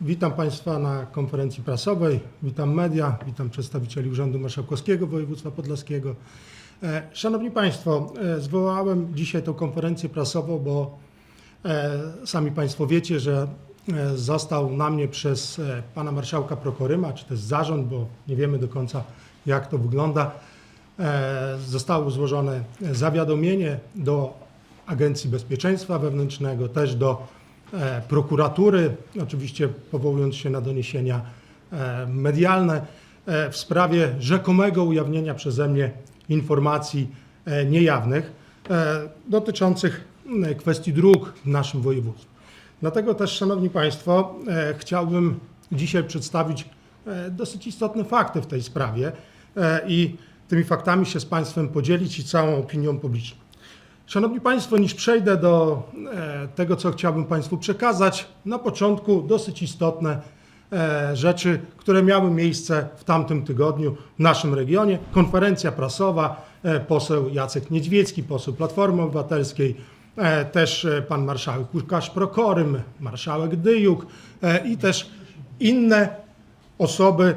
Witam Państwa na konferencji prasowej, witam media, witam przedstawicieli Urzędu Marszałkowskiego Województwa Podlaskiego. E, Szanowni Państwo, e, zwołałem dzisiaj tę konferencję prasową, bo e, sami Państwo wiecie, że został na mnie przez Pana Marszałka Prokoryma, czy też zarząd, bo nie wiemy do końca jak to wygląda, zostało złożone zawiadomienie do Agencji Bezpieczeństwa Wewnętrznego, też do prokuratury, oczywiście powołując się na doniesienia e, medialne e, w sprawie rzekomego ujawnienia przeze mnie informacji e, niejawnych e, dotyczących kwestii dróg w naszym województwie. Dlatego też, Szanowni Państwo, e, chciałbym dzisiaj przedstawić e, dosyć istotne fakty w tej sprawie e, i tymi faktami się z Państwem podzielić i całą opinią publiczną. Szanowni Państwo, niż przejdę do e, tego, co chciałbym Państwu przekazać, na początku dosyć istotne e, rzeczy, które miały miejsce w tamtym tygodniu w naszym regionie. Konferencja prasowa, e, poseł Jacek Niedźwiecki, poseł Platformy Obywatelskiej, też pan marszałek Łukasz Prokorym, marszałek Dyjuk i też inne osoby,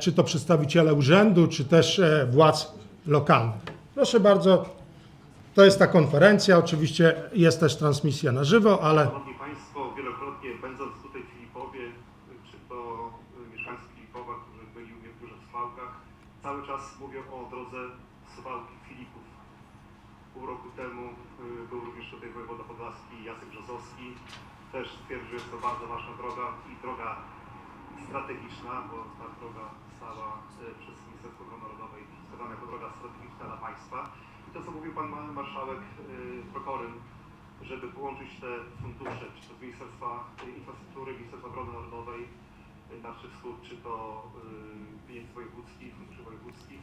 czy to przedstawiciele urzędu, czy też władz lokalnych. Proszę bardzo, to jest ta konferencja, oczywiście jest też transmisja na żywo, ale Szanowni Państwo, wielokrotnie będąc tutaj w Filipowie, czy to y, mieszkańcy Filipowa, którzy byli u mnie w dużych Suwałkach, cały czas mówią o drodze Suwałki Filipów. Pół roku temu y, był również tutaj wojewoda podlaski Jacek Brzozowski. Też stwierdził, że jest to bardzo ważna droga i droga strategiczna, bo ta droga została y, przez Ministerstwo Obrony Narodowej wskazana jako droga strategiczna dla państwa. I to, co mówił Pan Marszałek y, Prokorym, żeby połączyć te fundusze, czy to z Ministerstwa Infrastruktury, Ministerstwa Obrony Narodowej y, na Wszy Wschód, czy to y, pieniędzy wojewódzkich, funduszy wojewódzkich.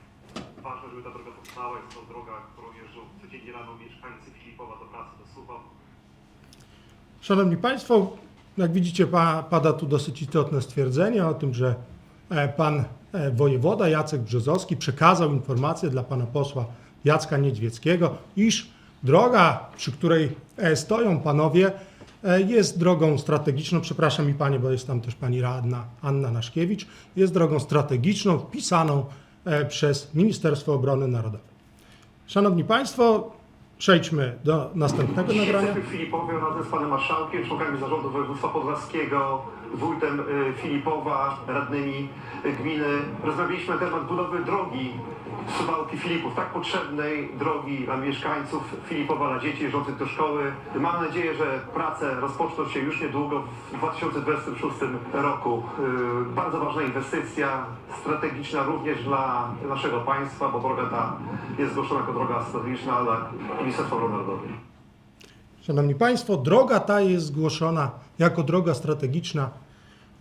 Ważne, żeby ta droga powstała. Jest to droga, którą jeżdżą codziennie rano mieszkańcy Filipowa do pracy, do Suwałk. Szanowni Państwo, jak widzicie, pa, pada tu dosyć istotne stwierdzenie o tym, że e, pan e, wojewoda Jacek Brzozowski przekazał informację dla pana posła Jacka Niedźwieckiego, iż droga, przy której e, stoją panowie, e, jest drogą strategiczną. Przepraszam mi panie, bo jest tam też pani radna Anna Naszkiewicz. Jest drogą strategiczną wpisaną e, przez Ministerstwo Obrony Narodowej. Szanowni Państwo, przejdźmy do następnego nagrania. w Filipowie razem z panem marszałkiem, członkami zarządu województwa podlaskiego, wójtem y, Filipowa, radnymi y, gminy. Rozmawialiśmy na temat budowy drogi Suwałki Filipów, tak potrzebnej drogi dla mieszkańców Filipowa, dla dzieci jeżdżących do szkoły. Mam nadzieję, że prace rozpoczną się już niedługo w 2026 roku. Y, Bardzo ważna inwestycja, strategiczna również dla naszego państwa, bo droga ta jest zgłoszona jako droga strategiczna dla Ministerstwa Narodowej. Szanowni Państwo, droga ta jest zgłoszona jako droga strategiczna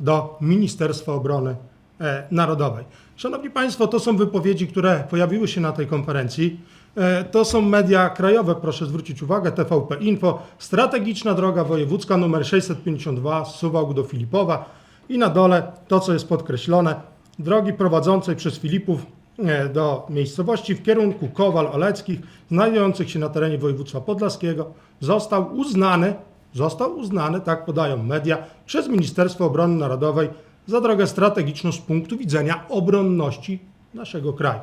do Ministerstwa Obrony e, Narodowej. Szanowni Państwo, to są wypowiedzi, które pojawiły się na tej konferencji. E, To są media krajowe, proszę zwrócić uwagę, TVP Info, strategiczna droga wojewódzka numer 652 z Suwałk do Filipowa i na dole to, co jest podkreślone, drogi prowadzącej przez Filipów e, do miejscowości w kierunku Kowal Oleckich, znajdujących się na terenie województwa podlaskiego, został uznany, został uznany, tak podają media, przez Ministerstwo Obrony Narodowej za drogę strategiczną z punktu widzenia obronności naszego kraju.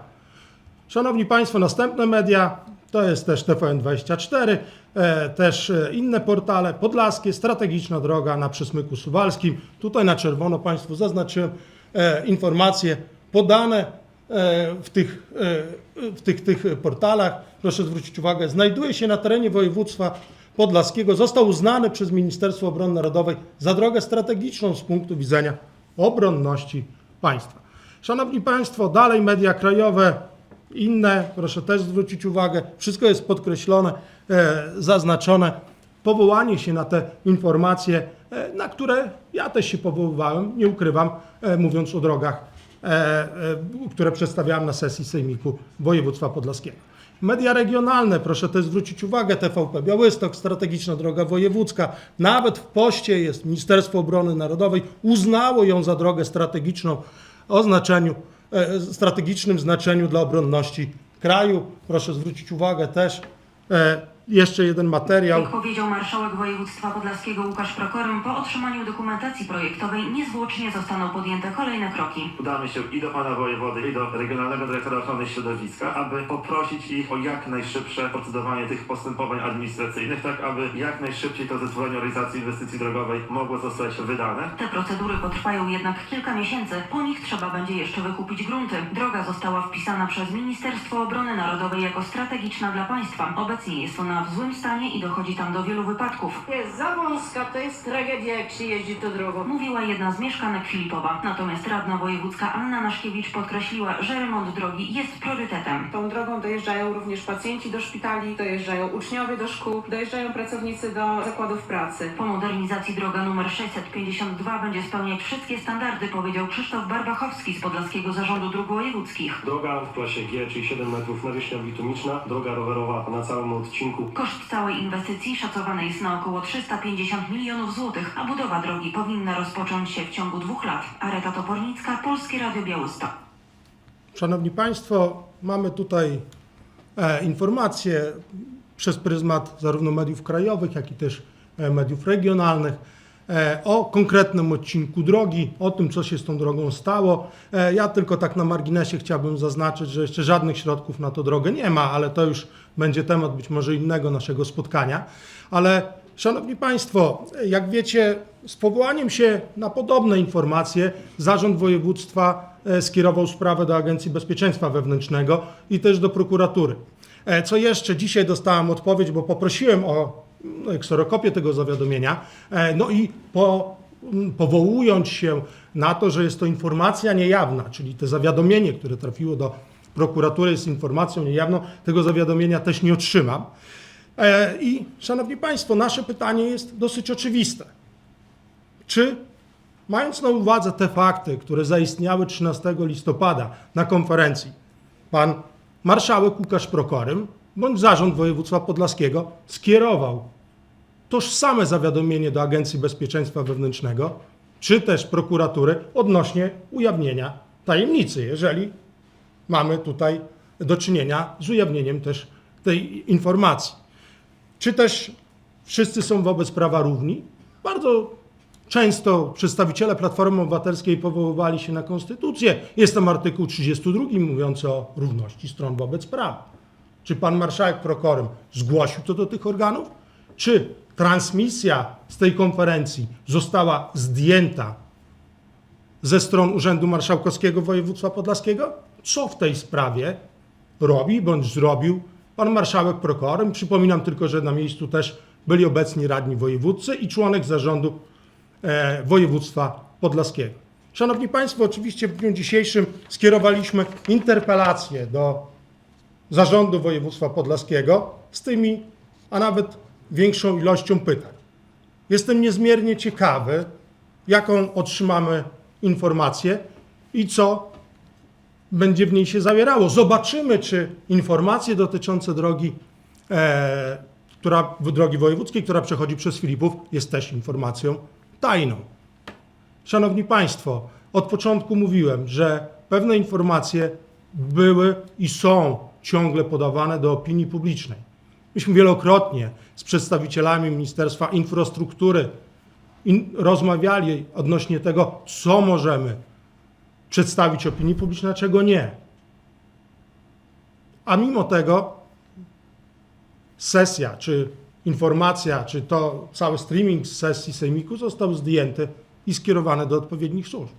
Szanowni Państwo, następne media to jest też TVN24, e, też e, inne portale podlaskie, strategiczna droga na przesmyku suwalskim. Tutaj na czerwono Państwu zaznaczyłem e, informacje podane w tych, w tych, tych portalach. Proszę zwrócić uwagę, znajduje się na terenie województwa podlaskiego. Został uznany przez Ministerstwo Obrony Narodowej za drogę strategiczną z punktu widzenia obronności państwa. Szanowni Państwo, dalej media krajowe, inne, proszę też zwrócić uwagę, wszystko jest podkreślone, e, zaznaczone. Powołanie się na te informacje, e, na które ja też się powoływałem, nie ukrywam, e, mówiąc o drogach, które przedstawiałem na sesji Sejmiku Województwa Podlaskiego. Media regionalne, proszę też zwrócić uwagę, TVP Białystok, strategiczna droga wojewódzka, nawet w poście jest Ministerstwo Obrony Narodowej, uznało ją za drogę strategiczną o znaczeniu, e, strategicznym znaczeniu dla obronności kraju. Proszę zwrócić uwagę też, e, jeszcze jeden materiał. Jak powiedział marszałek województwa podlaskiego Łukasz Prokorym, po otrzymaniu dokumentacji projektowej niezwłocznie zostaną podjęte kolejne kroki. Udamy się i do pana wojewody, i do Regionalnego Dyrektora Ochrony Środowiska, aby poprosić ich o jak najszybsze procedowanie tych postępowań administracyjnych, tak aby jak najszybciej to zezwolenie o realizacji inwestycji drogowej mogło zostać wydane. Te procedury potrwają jednak kilka miesięcy. Po nich trzeba będzie jeszcze wykupić grunty. Droga została wpisana przez Ministerstwo Obrony Narodowej jako strategiczna dla państwa. Obecnie jest ona w złym stanie i dochodzi tam do wielu wypadków. Jest za wąska, to jest tragedia, jak się jeździ tą drogą. Mówiła jedna z mieszkanek Filipowa. Natomiast radna wojewódzka Anna Naszkiewicz podkreśliła, że remont drogi jest priorytetem. Tą drogą dojeżdżają również pacjenci do szpitali, dojeżdżają uczniowie do szkół, dojeżdżają pracownicy do zakładów pracy. Po modernizacji droga numer 652 będzie spełniać wszystkie standardy, powiedział Krzysztof Barbachowski z Podlaskiego Zarządu Dróg Wojewódzkich. Droga w klasie G, czyli 7 metrów nawierzchnia bitumiczna, droga rowerowa na całym odcinku Koszt całej inwestycji szacowany jest na około 350 milionów złotych, a budowa drogi powinna rozpocząć się w ciągu dwóch lat. Areta Topornicka, Polskie Radio Białystok. Szanowni Państwo, mamy tutaj e, informacje przez pryzmat zarówno mediów krajowych, jak i też e, mediów regionalnych o konkretnym odcinku drogi, o tym, co się z tą drogą stało. E, ja tylko tak na marginesie chciałbym zaznaczyć, że jeszcze żadnych środków na tą drogę nie ma, ale to już będzie temat być może innego naszego spotkania. Ale Szanowni Państwo, jak wiecie, z powołaniem się na podobne informacje Zarząd Województwa e, skierował sprawę do Agencji Bezpieczeństwa Wewnętrznego i też do prokuratury. E, Co jeszcze? Dzisiaj dostałem odpowiedź, bo poprosiłem o kserokopię tego zawiadomienia. E, No i po, m, powołując się na to, że jest to informacja niejawna, czyli to zawiadomienie, które trafiło do prokuratury jest informacją niejawną, tego zawiadomienia też nie otrzymam. E, I Szanowni Państwo, nasze pytanie jest dosyć oczywiste. Czy mając na uwadze te fakty, które zaistniały 13 listopada na konferencji, pan marszałek Łukasz Prokorym bądź zarząd województwa podlaskiego skierował tożsame zawiadomienie do Agencji Bezpieczeństwa Wewnętrznego, czy też prokuratury odnośnie ujawnienia tajemnicy, jeżeli mamy tutaj do czynienia z ujawnieniem też tej informacji. Czy też wszyscy są wobec prawa równi? Bardzo często przedstawiciele Platformy Obywatelskiej powoływali się na konstytucję. Jest tam artykuł 32 mówiący o równości stron wobec prawa. Czy pan marszałek Prokorym zgłosił to do tych organów? Czy transmisja z tej konferencji została zdjęta ze stron Urzędu Marszałkowskiego Województwa Podlaskiego? Co w tej sprawie robi bądź zrobił pan marszałek Prokorym? Przypominam tylko, że na miejscu też byli obecni radni wojewódcy i członek zarządu e, województwa podlaskiego. Szanowni Państwo, oczywiście w dniu dzisiejszym skierowaliśmy interpelację do zarządu województwa podlaskiego z tymi, a nawet większą ilością pytań. Jestem niezmiernie ciekawy, jaką otrzymamy informację i co będzie w niej się zawierało. Zobaczymy, czy informacje dotyczące drogi, e, która, drogi wojewódzkiej, która przechodzi przez Filipów, jest też informacją tajną. Szanowni Państwo, od początku mówiłem, że pewne informacje były i są ciągle podawane do opinii publicznej. Myśmy wielokrotnie z przedstawicielami Ministerstwa Infrastruktury in, rozmawiali odnośnie tego, co możemy przedstawić opinii publicznej, a czego nie. A mimo tego sesja, czy informacja, czy to cały streaming z sesji Sejmiku został zdjęty i skierowany do odpowiednich służb.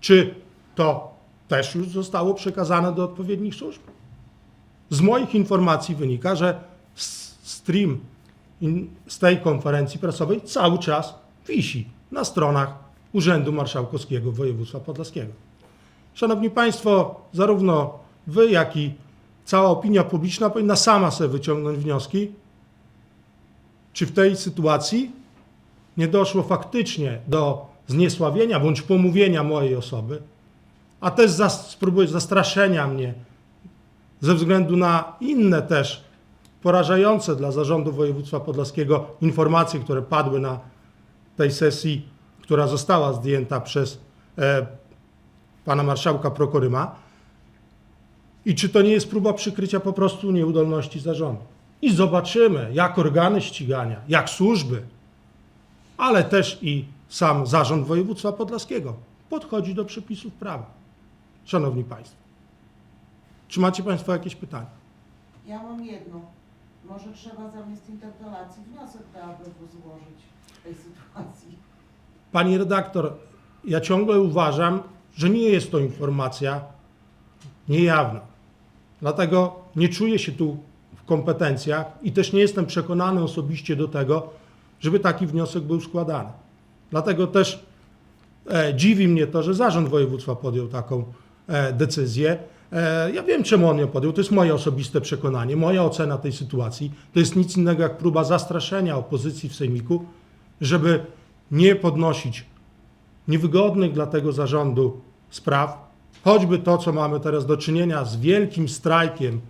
Czy to też już zostało przekazane do odpowiednich służb? Z moich informacji wynika, że stream z tej konferencji prasowej cały czas wisi na stronach Urzędu Marszałkowskiego Województwa Podlaskiego. Szanowni Państwo, zarówno Wy, jak i cała opinia publiczna powinna sama sobie wyciągnąć wnioski, czy w tej sytuacji nie doszło faktycznie do zniesławienia bądź pomówienia mojej osoby, a też zas- spróbuj zastraszenia mnie ze względu na inne też porażające dla zarządu województwa podlaskiego informacje, które padły na tej sesji, która została zdjęta przez e, pana marszałka Prokoryma. I czy to nie jest próba przykrycia po prostu nieudolności zarządu? i zobaczymy, jak organy ścigania, jak służby, ale też i sam zarząd województwa podlaskiego podchodzi do przepisów prawa. Szanowni Państwo, czy macie Państwo jakieś pytania? Ja mam jedno. Może trzeba zamiast interpelacji wniosek do ABW złożyć w tej sytuacji. Pani redaktor, ja ciągle uważam, że nie jest to informacja niejawna. Dlatego nie czuję się tu w kompetencjach i też nie jestem przekonany osobiście do tego, żeby taki wniosek był składany. Dlatego też e, dziwi mnie to, że zarząd województwa podjął taką e, decyzję. E, ja wiem, czemu on ją podjął. To jest moje osobiste przekonanie, moja ocena tej sytuacji. To jest nic innego jak próba zastraszenia opozycji w Sejmiku, żeby nie podnosić niewygodnych dla tego zarządu spraw, choćby to, co mamy teraz do czynienia z wielkim strajkiem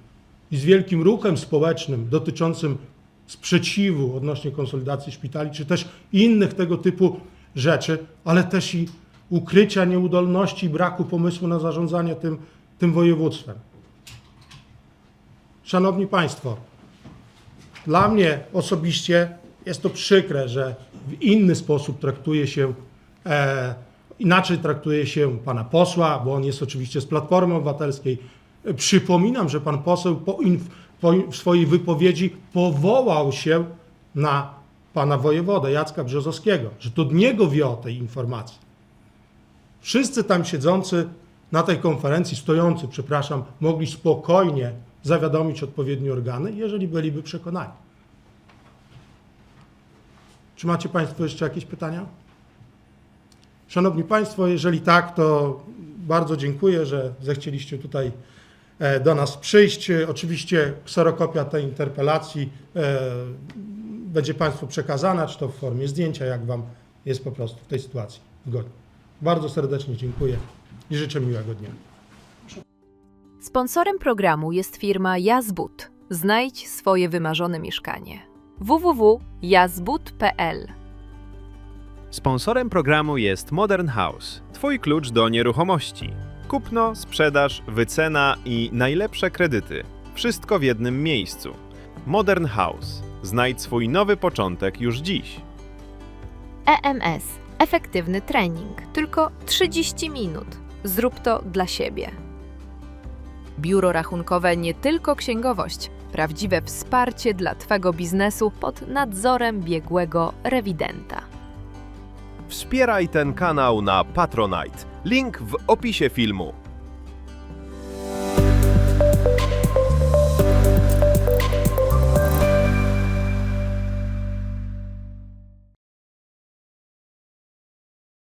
i z wielkim ruchem społecznym dotyczącym sprzeciwu odnośnie konsolidacji szpitali, czy też innych tego typu rzeczy, ale też i ukrycia nieudolności braku pomysłu na zarządzanie tym, tym województwem. Szanowni Państwo, dla mnie osobiście jest to przykre, że w inny sposób traktuje się, e, inaczej traktuje się pana posła, bo on jest oczywiście z Platformy Obywatelskiej. Przypominam, że pan poseł po inf, po, w swojej wypowiedzi powołał się na pana wojewodę Jacka Brzozowskiego, że to od niego wie o tej informacji. Wszyscy tam siedzący na tej konferencji, stojący, przepraszam, mogli spokojnie zawiadomić odpowiednie organy, jeżeli byliby przekonani. Czy macie Państwo jeszcze jakieś pytania? Szanowni Państwo, jeżeli tak, to bardzo dziękuję, że zechcieliście tutaj e, do nas przyjść. Oczywiście kserokopia tej interpelacji e, będzie Państwu przekazana, czy to w formie zdjęcia, jak Wam jest po prostu w tej sytuacji wygodnie. Bardzo serdecznie dziękuję i życzę miłego dnia. Sponsorem programu jest firma Jazbud. Znajdź swoje wymarzone mieszkanie. www.jazbud.pl Sponsorem programu jest Modern House, Twój klucz do nieruchomości. Kupno, sprzedaż, wycena i najlepsze kredyty. Wszystko w jednym miejscu. Modern House. Znajdź swój nowy początek już dziś. EMS. Efektywny trening. Tylko 30 minut. Zrób to dla siebie. Biuro rachunkowe nie tylko księgowość. Prawdziwe wsparcie dla Twego biznesu pod nadzorem biegłego rewidenta. Wspieraj ten kanał na Patronite. Link w opisie filmu.